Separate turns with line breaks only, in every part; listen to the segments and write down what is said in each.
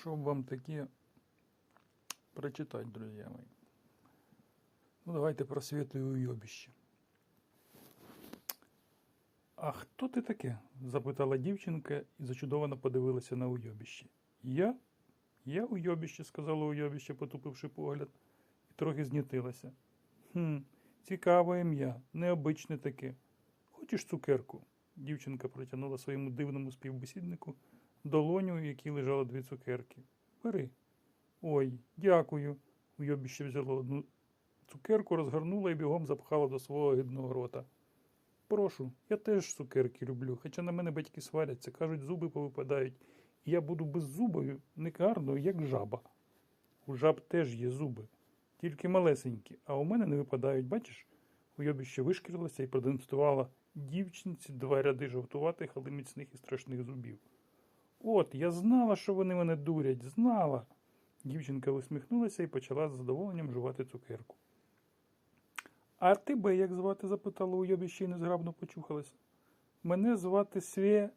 Щоб вам таке прочитати, друзі мої. Ну, давайте про світле уйобище. А хто ти таке? запитала дівчинка і зачудовано подивилася на уйобище. Я? Я уйобище, сказала уйобище, потупивши погляд, і трохи знітилася. Хм, цікаве ім'я, необичне таке. Хочеш цукерку? Дівчинка протягнула своєму дивному співбесіднику долоню, у якій лежало дві цукерки. Бери. Ой, дякую. Уйобище взяло одну цукерку, розгорнула і бігом запхала до свого гидного рота. Прошу, я теж цукерки люблю, хоча на мене батьки сваряться, кажуть, зуби повипадають, і я буду беззубою, не гарною, як жаба. У жаб теж є зуби, тільки малесенькі, а у мене не випадають, бачиш? Уйобище вишкірилася і продемонструвала дівчинці два ряди жовтуватих, але міцних і страшних зубів. От, я знала, що вони мене дурять, знала. Дівчинка усміхнулася і почала з задоволенням жувати цукерку. А тебе як звати? запитала уйобище і незграбно почухалася. Мене звати Свє.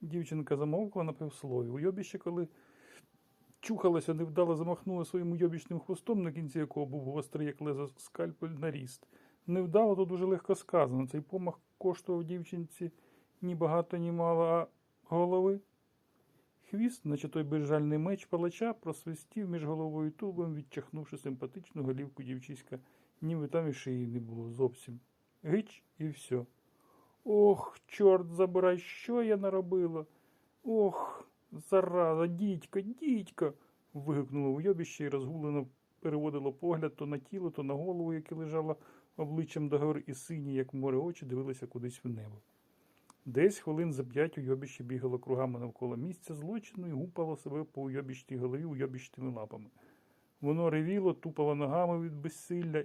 Дівчинка замовкла на півслові. Уйобище, коли чухалася, невдало замахнула своїм уйобічним хвостом, на кінці якого був гострий, як лезо скальпель наріст. Невдало, то дуже легко сказано. Цей помах коштував дівчинці ні багато, ні мало, а голови. Хвіст, наче той безжальний меч палача, просвистів між головою і тулбом, відчахнувши симпатичну голівку дівчиська, ніби там і шиї не було зовсім. Гич і все. Ох, чорт забирай, що я наробила? Ох, зараза, дідько, дідько. вигукнуло уйобище і розгулено переводило погляд то на тіло, то на голову, яке лежало обличчям догори, і сині, як море очі, дивилися кудись в небо. Десь хвилин за п'ять уйобище бігало кругами навколо місця злочину і гупало себе по уйобічній голові уйобічними лапами. Воно ревіло, тупало ногами від безсилля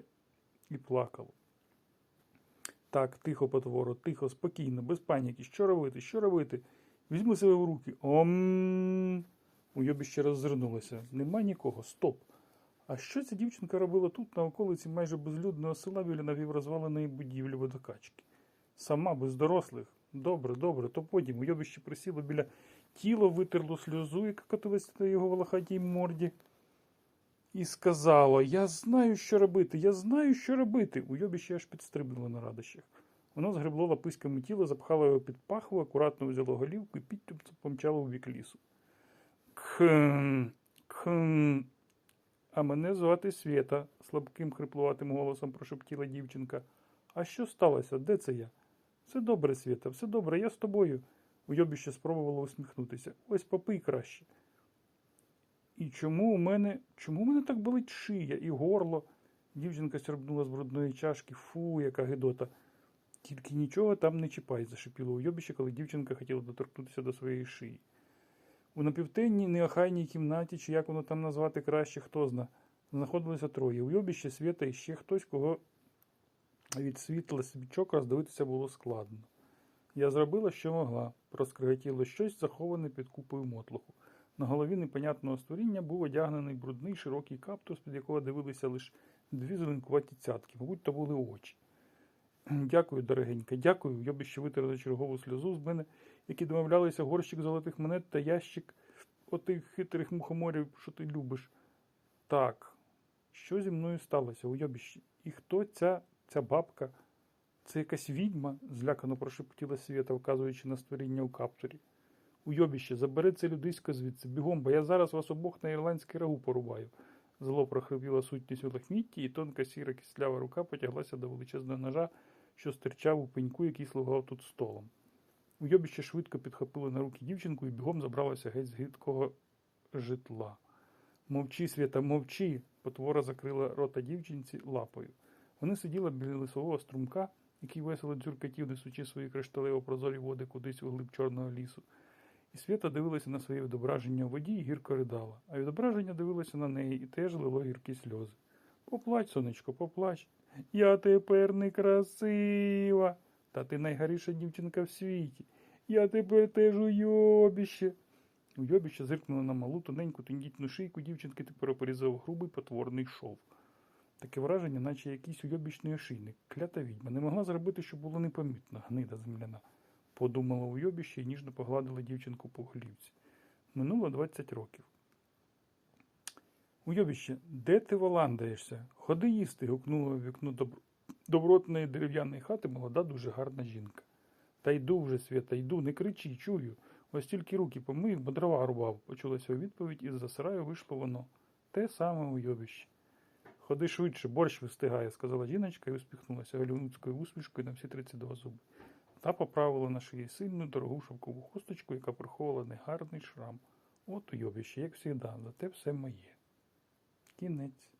і плакало. Так, тихо, потворо, тихо, спокійно, без паніки. Що робити? Що робити? Візьми себе в руки. Ом. Уйобище роззирнулося. Нема нікого. Стоп. А що ця дівчинка робила тут, на околиці майже безлюдного села біля навіврозваленої будівлі водокачки? Сама без дорослих. Добре, добре, то потім уйобище присіло біля тіла, витерло сльозу, яка котилася на його волохатій морді, і сказало: Я знаю, що робити, я знаю, що робити. Уйобище аж підстрибнуло на радощах. Воно згребло лаписьками тіло, запхало його під пахву, акуратно взяло голівку і підтюп помчало у бік лісу. Кхм, кхм. А мене звати Свєта, слабким хриплуватим голосом прошептіла дівчинка. А що сталося? Де це я? Все добре, Свєта, все добре, я з тобою. Уйобище спробувало усміхнутися. Ось попий краще. І чому у мене. Чому у мене так болить шия і горло? Дівчинка сьорбнула з брудної чашки. Фу, яка гидота. Тільки нічого там не чіпай, зашипіло уйобище, коли дівчинка хотіла доторкнутися до своєї шиї. У напівтенній неохайній кімнаті, чи як воно там назвати краще, хто зна, знаходилося троє. Уйобище, Свєта і ще хтось, кого від світла свічок роздивитися було складно. Я зробила, що могла. Проскриготіло щось, заховане під купою мотлуху. На голові непонятного створіння був одягнений брудний широкий каптус, під якого дивилися лише дві зеленкуваті цятки, мабуть, то були очі. Дякую, дорогенька, дякую. Я би ще витерла чергову сльозу з мене, які домовлялися горщик золотих монет та ящик отих хитрих мухоморів, що ти любиш. Так, що зі мною сталося, уйобіще? І хто ця, ця бабка? Це якась відьма? злякано прошепотіла Свєта, вказуючи на створіння у каптурі. Уйобіще, забери це людисько звідси, бігом, бо я зараз вас обох на ірландський рагу порубаю. Зло прохрипіла сутність у лахмітті, і тонка сіра кислява рука потяглася до величезного ножа, що стирчав у пеньку, який слугував тут столом. Уйобіще швидко підхопило на руки дівчинку і бігом забралося геть з гидкого житла. Мовчи, Свята, мовчи. Потвора закрила рота дівчинці лапою. Вони сиділи біля лисового струмка, який весело дзюркатів, несучи свої кришталево прозорі води кудись у глиб чорного лісу. І Свята дивилася на своє відображення у воді і гірко ридала, а відображення дивилося на неї і теж лило гіркі сльози. Поплач, сонечко, поплач. Я тепер некрасива. Та ти найгаріша дівчинка в світі. Я тепер теж уйобіще. Уйобіще зиркнуло на малу тоненьку тендітну шийку дівчинки тепер опорізав грубий потворний шов. Таке враження, наче якийсь уйобічний ошийник. Клята відьма не могла зробити, щоб було непомітно, гнида земляна. Подумала уйобіще і ніжно погладила дівчинку по голівці. Минуло 20 років. Уйобіще, де ти валандаєшся? Ходи їсти. гукнула в вікно доб... добротної дерев'яної хати молода, дуже гарна жінка. Та йду вже, Свята, йду, не кричи, чую. Ось тільки руки помив, бо дрова рубав. Почулася у відповідь, і з-за сараю вийшло воно. Те саме уйобіще. Ходи швидше, борщ вистигає, сказала жіночка і усміхнулася голівудською усмішкою на всі 32 зуби. Та поправила на шиї сильну дорогу шовкову хусточку, яка приховувала негарний шрам. От уйобіще, як завжди, зате все моє. Кінець.